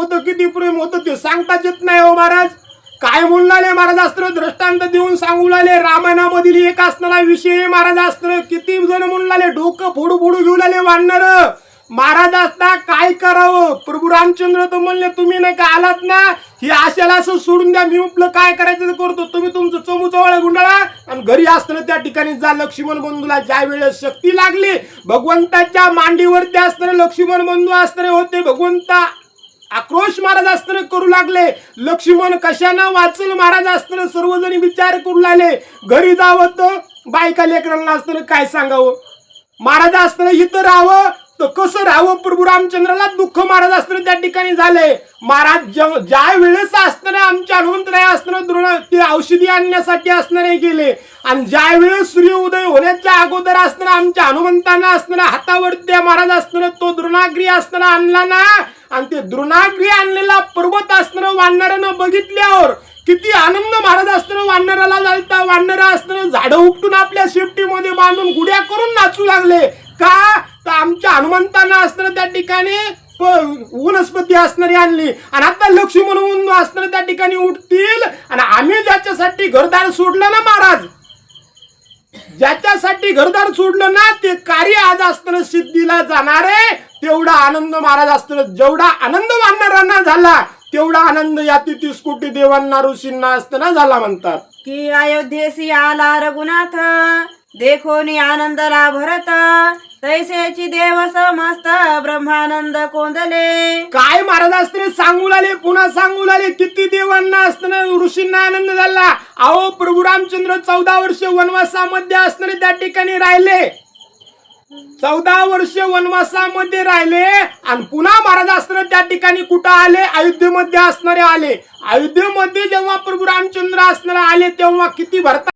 होतं किती प्रेम होतं ते सांगताच येत नाही हो महाराज. काय म्हणून आले अस्त्र दृष्टांत देऊन सांगू लागले. रामायणामधील एक असणारा विषय महाराजास्त्र किती जण म्हणून डोकं फोडू फोडू घेऊन आले वाढणार महाराज असता काय करावं? प्रभू रामचंद्र तर म्हणले तुम्ही नाही का आलात ना? हे आशाला असं सोडून द्या. मी आपलं काय करायचं करतो? तुम्ही तुमचं चमू चवळ गुंडाळा. आणि घरी असताना त्या ठिकाणी जा. लक्ष्मण बंधूला ज्या वेळेस शक्ती लागली भगवंताच्या मांडीवरती असणारे लक्ष्मण बंधू असणारे होते. भगवंता आक्रोश महाराज असताना करू लागले. लक्ष्मण कशानं वाचल महाराज असताना सर्वजण विचार करू लागले. घरी जावं तर बायका लेकरांना असताना काय सांगावं? महाराज असताना इथं राहावं तर कसं राहावं? प्रभू रामचंद्राला दुःख महाराज असताना त्या ठिकाणी झालंय. महाराज ज्या वेळेस असताना आमच्या हनुमंतराय असताना द्रोण ते औषधी आणण्यासाठी असणारे गेले. आणि ज्या वेळेस सूर्य उदय होण्याच्या अगोदर असताना आमच्या हनुमंतांना असताना हातावर त्या महाराज असताना तो द्रोणाग्री असताना आणला ना आणि ते द्रोणाग्री आणलेला पर्वत असताना वानरानं बघितल्यावर किती आनंद महाराज असताना वानराला झालता. वानरा असताना झाडं उपटून आपल्या शेपटीमध्ये बांधून गुड्या करून नाचू लागले. का? तर आमच्या हनुमंतांना असताना त्या ठिकाणी प- वनस्पती असणारी आणली. आणि आता लक्ष्मी म्हणून असणार त्या ठिकाणी उठतील आणि आम्ही ज्याच्यासाठी घरदार सोडलं ना महाराज? ज्याच्यासाठी घरदार सोडलं ना ते कार्य आज असताना सिद्धीला जाणार तेवढा आनंद महाराज असताना जेवढा आनंद वाढणाऱ्यांना झाला तेवढा आनंद या तेहतीस कोटी देवांना ऋषींना असताना झाला म्हणतात. की अयोध्येसी आला रघुनाथ देखोनी आनंदला भरत तैसेची देव समस्त ब्रह्मानंद कोंदले. काय महाराज असताना सांगू लागले पुन्हा सांगू लागले किती देवांना असताना ऋषींना आनंद झाला. अहो प्रभू रामचंद्र चौदा वर्ष वनवासामध्ये असणारे त्या ठिकाणी राहिले. चौदा वर्ष वनवासामध्ये राहिले आणि पुन्हा महाराज असताना त्या ठिकाणी कुठं आले? अयोध्येमध्ये असणारे आले. अयोध्येमध्ये जेव्हा प्रभू रामचंद्र असणारे आले तेव्हा किती भरता